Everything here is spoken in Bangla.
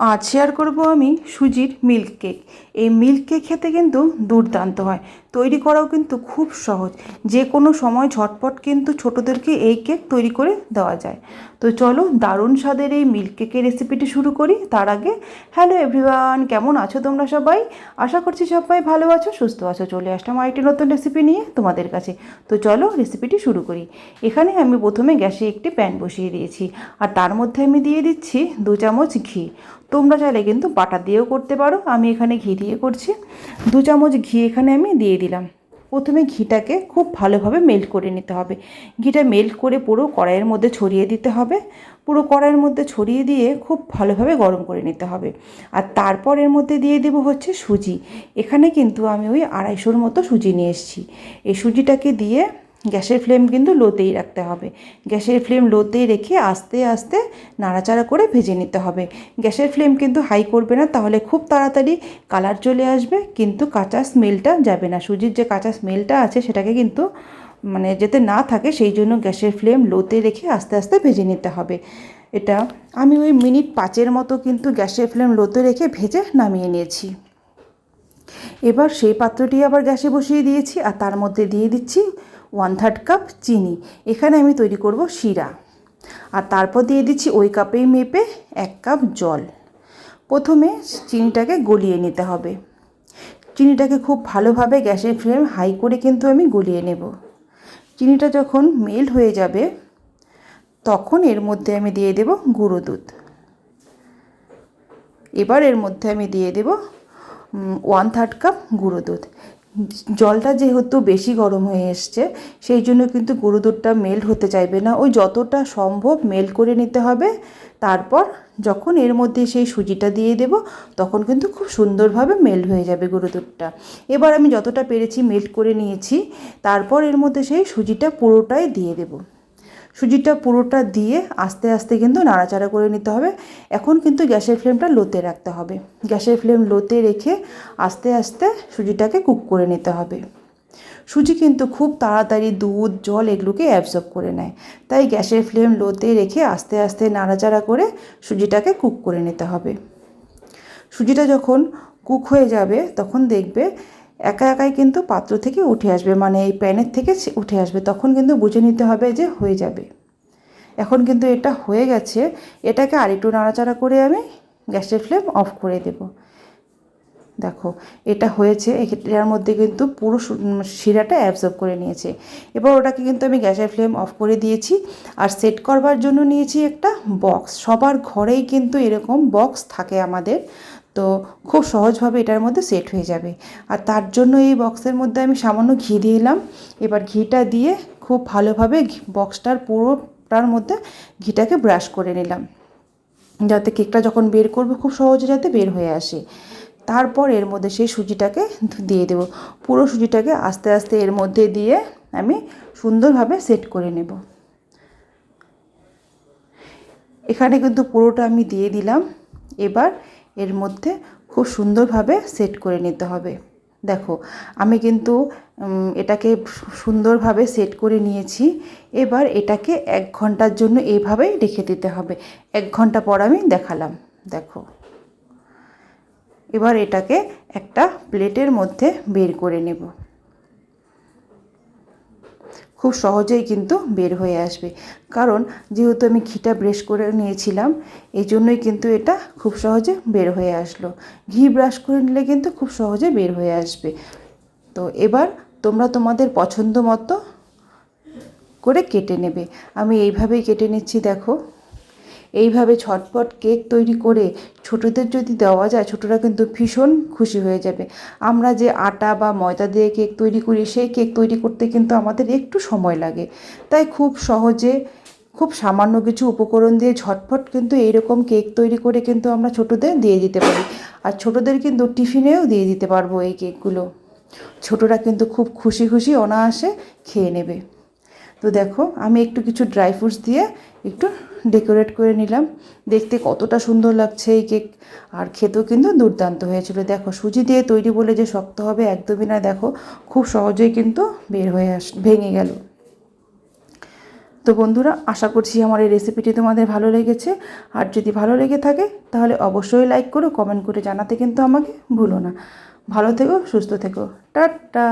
আজ শেয়ার করব আমি সুজির মিল্ক কেক এই মিল্ক কেক খেতে কিন্তু দুর্দান্ত হয়। তৈরি করাও কিন্তু খুব সহজ। যে কোনো সময় ঝটপট কিন্তু ছোটোদেরকে এই কেক তৈরি করে দেওয়া যায়। তো চলো দারুণ স্বাদের এই মিল্ক কেকের রেসিপিটি শুরু করি। তার আগে হ্যালো এভরিওয়ান কেমন আছো তোমরা সবাই? আশা করছি সবাই ভালো আছো, সুস্থ আছো। চলে আসলাম আরেকটি নতুন রেসিপি নিয়ে তোমাদের কাছে। তো চলো রেসিপিটি শুরু করি। এখানে আমি প্রথমে গ্যাসে একটি প্যান বসিয়ে দিয়েছি। আর তার মধ্যে আমি দিয়ে দিচ্ছি দু চামচ ঘি। তোমরা চাইলে কিন্তু বাটা দিয়েও করতে পারো। আমি এখানে ঘি দিয়ে করছি। দু চামচ ঘি এখানে আমি দিয়ে দিলাম। প্রথমে ঘিটাকে খুব ভালোভাবে মেল্ট করে নিতে হবে। ঘিটা মেল্ট করে পুরো কড়াইয়ের মধ্যে ছড়িয়ে দিতে হবে। পুরো কড়াইয়ের মধ্যে ছড়িয়ে দিয়ে খুব ভালোভাবে গরম করে নিতে হবে। আর তারপর এর মধ্যে দিয়ে দেব হচ্ছে সুজি। এখানে কিন্তু আমি ওই আড়াইশোর মতো সুজি নিয়ে এসেছি। এই সুজিটাকে দিয়ে গ্যাসের ফ্লেম কিন্তু লোতেই রাখতে হবে। গ্যাসের ফ্লেম লোতেই রেখে আস্তে আস্তে নাড়াচাড়া করে ভেজে নিতে হবে। গ্যাসের ফ্লেম কিন্তু হাই করবে না, তাহলে খুব তাড়াতাড়ি কালার চলে আসবে, কিন্তু কাঁচা স্মেলটা যাবে না। সুজির যে কাঁচা স্মেলটা আছে, সেটাকে কিন্তু মানে যাতে না থাকে, সেই জন্য গ্যাসের ফ্লেম লোতে রেখে আস্তে আস্তে ভেজে নিতে হবে। এটা আমি ওই মিনিট পাঁচের মতো কিন্তু গ্যাসের ফ্লেম লোতে রেখে ভেজে নামিয়ে নিয়েছি। এবার সেই পাত্রটি আবার গ্যাসে বসিয়ে দিয়েছি, আর তার মধ্যে দিয়ে দিচ্ছি ওয়ান থার্ড কাপ চিনি। এখানে আমি তৈরি করব শিরা। আর তারপর দিয়ে দিচ্ছি ওই কাপেই মেপে এক কাপ জল। প্রথমে চিনিটাকে গলিয়ে নিতে হবে। চিনিটাকে খুব ভালোভাবে গ্যাসের ফ্লেম হাই করে কিন্তু আমি গলিয়ে নেব। চিনিটা যখন মেল্ট হয়ে যাবে, তখন এর মধ্যে আমি দিয়ে দেব গুঁড়ো দুধ। এবার এর মধ্যে আমি দিয়ে দেব ওয়ান থার্ড কাপ গুঁড়ো দুধ। জলটা যেহেতু বেশি গরম হয়ে এসছে, সেই জন্য কিন্তু গুঁড়ো দুধটা মেল্ট হতে চাইবে না। ওই যতটা সম্ভব মেল্ট করে নিতে হবে। তারপর যখন এর মধ্যে সেই সুজিটা দিয়ে দেব, তখন কিন্তু খুব সুন্দরভাবে মেল্ট হয়ে যাবে গুঁড়ো দুধটা এবার আমি যতটা পেরেছি মেল্ট করে নিয়েছি, তারপর এর মধ্যে সেই সুজিটা পুরোটাই দিয়ে দেবো। সুজিটা পুরোটা দিয়ে আস্তে আস্তে কিন্তু নাড়াচাড়া করে নিতে হবে। এখন কিন্তু গ্যাসের ফ্লেমটা লোতে রাখতে হবে। গ্যাসের ফ্লেম লোতে রেখে আস্তে আস্তে সুজিটাকে কুক করে নিতে হবে। সুজি কিন্তু খুব তাড়াতাড়ি দুধ, জল এগুলোকে অ্যাবজর্ব করে নেয়। তাই গ্যাসের ফ্লেম লোতে রেখে আস্তে আস্তে নাড়াচাড়া করে সুজিটাকে কুক করে নিতে হবে। সুজিটা যখন কুক হয়ে যাবে, তখন দেখবে একা একাই কিন্তু পাত্র থেকে উঠে আসবে মানে এই প্যানের থেকে উঠে আসবে। তখন কিন্তু বুঝে নিতে হবে যে হয়ে যাবে। এখন কিন্তু এটা হয়ে গেছে। এটাকে আরেকটু নাড়াচাড়া করে আমি গ্যাসের ফ্লেম অফ করে দেব। দেখো, এটা হয়েছে। এটার মধ্যে কিন্তু পুরো শিরাটা অ্যাবজর্ব করে নিয়েছে। এবার ওটাকে কিন্তু আমি গ্যাসের ফ্লেম অফ করে দিয়েছি। আর সেট করবার জন্য নিয়েছি একটা বক্স সবার ঘরেই কিন্তু এরকম বক্স থাকে আমাদের। তো খুব সহজভাবে এটার মধ্যে সেট হয়ে যাবে। আর তার জন্য এই বক্সের মধ্যে আমি সামান্য ঘি দিয়ে দিলাম এবার ঘিটা দিয়ে খুব ভালোভাবে বক্সটার পুরোটার মধ্যে ঘিটাকে ব্রাশ করে নিলাম। যাতে কেকটা যখন বের করবে, খুব সহজে যাতে বের হয়ে আসে। তারপর এর মধ্যে সেই সুজিটাকে দিয়ে দেব। পুরো সুজিটাকে আস্তে আস্তে এর মধ্যে দিয়ে আমি সুন্দরভাবে সেট করে নেব। এখানে কিন্তু পুরোটা আমি দিয়ে দিলাম। এবার এর মধ্যে খুব সুন্দরভাবে সেট করে নিতে হবে। দেখো, আমি কিন্তু এটাকে সুন্দরভাবে সেট করে নিয়েছি। এবার এটাকে এক ঘণ্টার জন্য এইভাবেই রেখে দিতে হবে। এক ঘণ্টা পর আমি দেখালাম। দেখো। এবার এটাকে একটা প্লেটের মধ্যে বের করে নেব। খুব সহজেই কিন্তু বের হয়ে আসবে। কারণ যেহেতু আমি ঘিটা ব্রাশ করে নিয়েছিলাম এই জন্যই কিন্তু এটা খুব সহজে বের হয়ে আসলো। ঘি ব্রাশ করে নিলে কিন্তু খুব সহজে বের হয়ে আসবে। তো এবার তোমরা তোমাদের পছন্দ মতো করে কেটে নেবে। আমি এইভাবেই কেটে নিচ্ছি, দেখো। এইভাবে ছটপট কেক তৈরি করে ছোটদের যদি দেওয়া যায়, ছোটরা কিন্তু ভীষণ খুশি হয়ে যাবে। আমরা যে আটা বা ময়দা দিয়ে কেক তৈরি করি, সেই কেক তৈরি করতে কিন্তু আমাদের একটু সময় লাগে। তাই খুব সহজে, খুব সামান্য কিছু উপকরণ দিয়ে ঝটপট কিন্তু এইরকম কেক তৈরি করে কিন্তু আমরা ছোটদের দিয়ে দিতে পারি। আর ছোটদের কিন্তু টিফিনেও দিয়ে দিতে পারব এই কেকগুলো। ছোটরা কিন্তু খুব খুশি খুশি অনায়াসে খেয়ে নেবে। তো দেখো, আমি একটু কিছু ড্রাই ফ্রুটস দিয়ে একটু ডেকোরেট করে নিলাম। দেখতে কতটা সুন্দর লাগছে এই কেক আর খেতেও কিন্তু দুর্দান্ত হয়েছিল। দেখো, সুজি দিয়ে তৈরি বলে যে শক্ত হবে একদমই না দেখো, খুব সহজেই কিন্তু বের হয়ে আস, ভেঙে গেল। তো বন্ধুরা, আশা করছি আমার এই রেসিপিটি তোমাদের ভালো লেগেছে। আর যদি ভালো লেগে থাকে, তাহলে অবশ্যই লাইক করো কমেন্ট করে জানাতে কিন্তু আমাকে ভুলো না। ভালো থেকো, সুস্থ থেকো। টাটা!